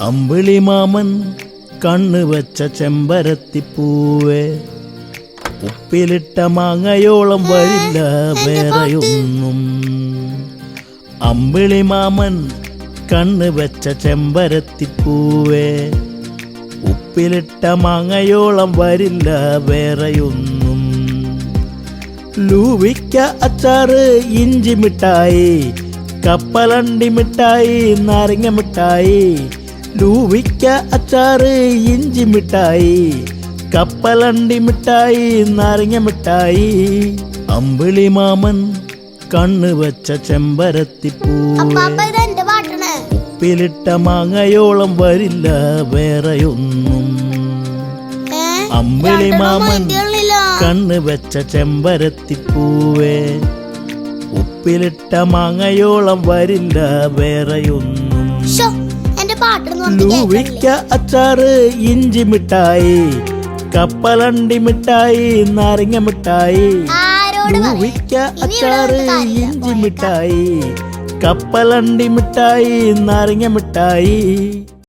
അമ്പിളി മാമൻ കണ്ണ് വെച്ച ചെമ്പരത്തിപ്പൂവേ ഉപ്പിലിട്ട മാങ്ങയോളം വരില്ല വേറെയൊന്നും. അമ്പിളി മാമൻ കണ്ണ് വെച്ച ചെമ്പരത്തിപ്പൂവേ ഉപ്പിലിട്ട മാങ്ങയോളം വരില്ല വേറെയൊന്നും. ലൂവിക്ക അച്ചാറ് ഇഞ്ചി മിഠായി കപ്പലണ്ടി മിഠായി നാരങ്ങ മിഠായി ലൂവിക്ക അച്ചാറ് ഇഞ്ചി മിഠായി കപ്പലണ്ടി മിഠായി നാരങ്ങ മിഠായി. അമ്പിളി മാമൻ കണ്ണ് വെച്ച ചെമ്പരത്തി ഉപ്പിലിട്ട മാങ്ങയോളം വരില്ല വേറെയൊന്നും? അമ്പിളി മാമൻ. കണ്ണ് വെച്ച ചെമ്പരത്തിപ്പൂവേ. ഉപ്പിലിട്ട മാങ്ങയോളം വരില്ല വേറെയൊന്നും. ലൂവിക്ക അച്ചാറ് ഇഞ്ചി മിഠായി കപ്പലണ്ടി മിഠായി നാരങ്ങ മിഠായി? ലൂവിക്ക അച്ചാറ് ഇഞ്ചി. മിഠായി കപ്പലണ്ടി മിഠായി നാരങ്ങ മിഠായി